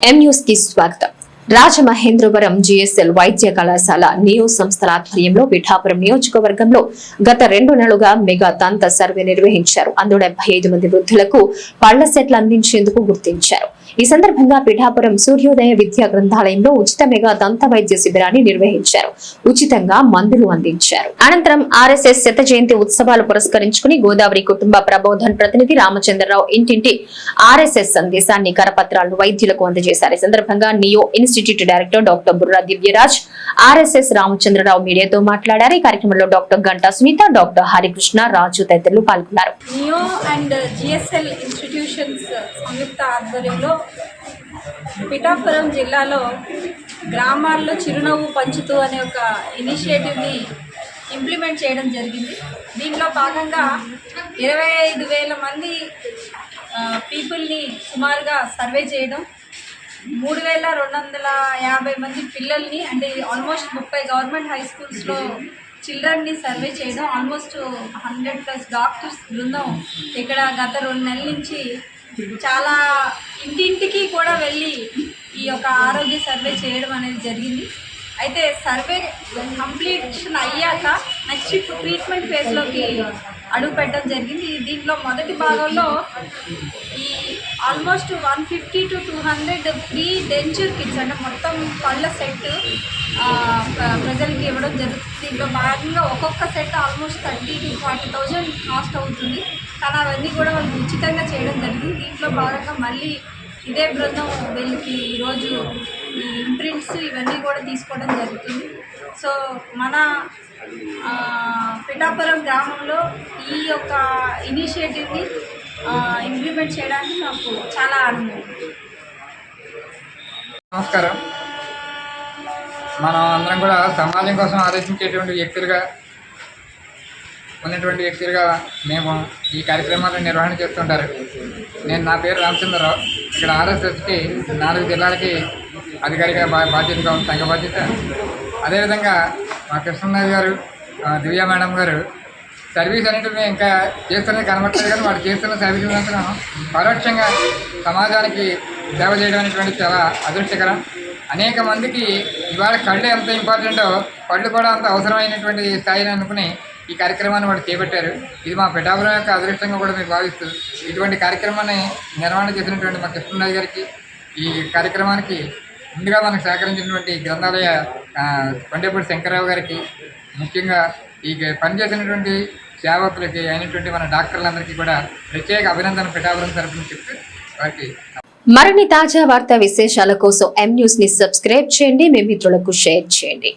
ఎం కి స్వాగతం. రాజమహేంద్రవరం జిఎస్ఎల్ వైద్య కళాశాల నియో సంస్థల ఆధ్వర్యంలో పిఠాపురం నియోజకవర్గంలో గత రెండు నెలలుగా మెగా దంత సర్వే నిర్వహించారు. అందులో డెబ్బై ఐదు మంది వృద్ధులకు పళ్ళ సెట్లు అందించేందుకు గుర్తించారు. ఈ సందర్భంగా పిఠాపురం సూర్యోదయ విద్యా గ్రంథాలయంలో ఉచిత మెగా దంత వైద్య శిబిరాన్ని నిర్వహించారు. ఉచితంగా మందులు అందించారు. అనంతరం ఆర్ఎస్ఎస్ శత జయంతి ఉత్సవాలు పురస్కరించుకుని గోదావరి కుటుంబ ప్రబోధన్ ప్రతినిధి రామచంద్రరావు ఇంటింటి ఆర్ఎస్ఎస్ సందేశాన్ని కరపత్రాలను వైద్యులకు అందజేశారు. ఈ సందర్భంగా Neo institute director doctor Burra Divyaraj RSS Ramachandra Rao మీడియాతో మాట్లాడారు. ఈ కార్యక్రమంలో డాక్టర్ గంటా సునీత డాక్టర్ హరికృష్ణ రాజు తదితరులు పాల్గొన్నారు. నియో అండ్ జిఎస్ఎల్ ఇన్స్టిట్యూషన్స్ సంయుక్త ఆధ్వర్యంలో పిఠాపురం జిల్లాలో గ్రామాల్లో చిరునవ్వు పంచుతూ అనే ఒక ఇనిషియేటివ్ని ఇంప్లిమెంట్ చేయడం జరిగింది. దీంట్లో భాగంగా ఇరవై ఐదు వేల మంది పీపుల్ని సుమారుగా సర్వే చేయడం మూడు వేల రెండు వందల యాభై మంది పిల్లల్ని అంటే ఆల్మోస్ట్ ముప్పై గవర్నమెంట్ హై స్కూల్స్లో చిల్డ్రన్ని సర్వే చేయడం ఆల్మోస్ట్ హండ్రెడ్ ప్లస్ డాక్టర్స్ బృందం ఇక్కడ గత రెండు నెలల నుంచి చాలా ఇంటింటికి కూడా వెళ్ళి ఈ యొక్క ఆరోగ్య సర్వే చేయడం అనేది జరిగింది. అయితే సర్వే కంప్లీషన్ అయ్యాక నెక్స్ట్ ట్రీట్మెంట్ ఫేజ్లోకి అడుగు పెట్టడం జరిగింది. దీంట్లో మొదటి భాగంలో ఈ almost one fifty to two hundred free denture kits అంటే మొత్తం పళ్ళ సెట్ ప్రజలకి ఇవ్వడం జరుగుతుంది దీంట్లో భాగంగా ఒక్కొక్క set almost thirty to forty thousand cost అవుతుంది. కానీ అవన్నీ కూడా వాళ్ళు ఉచితంగా చేయడం జరిగింది. దీంట్లో భాగంగా మళ్ళీ ఇదే బృందం వీళ్ళకి ఈరోజు ఈ ఇంప్రింట్స్ ఇవన్నీ కూడా తీసుకోవడం జరుగుతుంది. సో మన పిఠాపురం గ్రామంలో ఈ యొక్క ఇనిషియేటివ్ని ఇంప్లిమెంట్ చేయడానికి నాకు చాలా ఆనందం. నమస్కారం. మనం అందరం కూడా సమాజం కోసం ఆలోచించేటువంటి వ్యక్తులుగా ఉన్నటువంటి వ్యక్తులుగా మేము ఈ కార్యక్రమాలను నిర్వహణ చేస్తుంటారు. నేను నా పేరు రామచంద్రరావు. ఇక్కడ ఆర్ఎస్ఎస్కి నాలుగు జిల్లాలకి అధికారిగా బాధ్యతగా ఉంది సంఘ బాధ్యత. అదేవిధంగా మా కృష్ణనాథ్ గారు దివ్య మేడం గారు సర్వీస్ అనేటివి ఇంకా చేస్తున్నది కనబట్టలేదు కానీ వాళ్ళు చేస్తున్న సర్వీస్ మాత్రం పరోక్షంగా సమాజానికి సేవ చేయడం అనేటువంటి చాలా అదృష్టకరం. అనేక మందికి ఇవాళ కళ్ళు ఎంత ఇంపార్టెంటో పళ్ళు కూడా అంత అవసరమైనటువంటి స్థాయిని అనుకుని ఈ కార్యక్రమాన్ని వాడు చేపట్టారు. ఇది మా పిఠాపురం యొక్క అదృష్టంగా కూడా మేము భావిస్తూ ఇటువంటి కార్యక్రమాన్ని నిర్వహణ చేసినటువంటి మా కృష్ణరాజు గారికి ఈ కార్యక్రమానికి ముందుగా మనకు సహకరించినటువంటి గ్రంథాలయ కొండేపూడి శంకర్రావు గారికి ముఖ్యంగా ఈ పనిచేసినటువంటి సేవకులకి అయినటువంటి మన డాక్టర్లందరికీ కూడా ప్రత్యేక అభినందన పిఠాపురం తరఫున చెప్తూ వారికి మరిన్ని తాజా వార్తా విశేషాల కోసం ఎం న్యూస్ని సబ్స్క్రైబ్ చేయండి. మీ మిత్రులకు షేర్ చేయండి.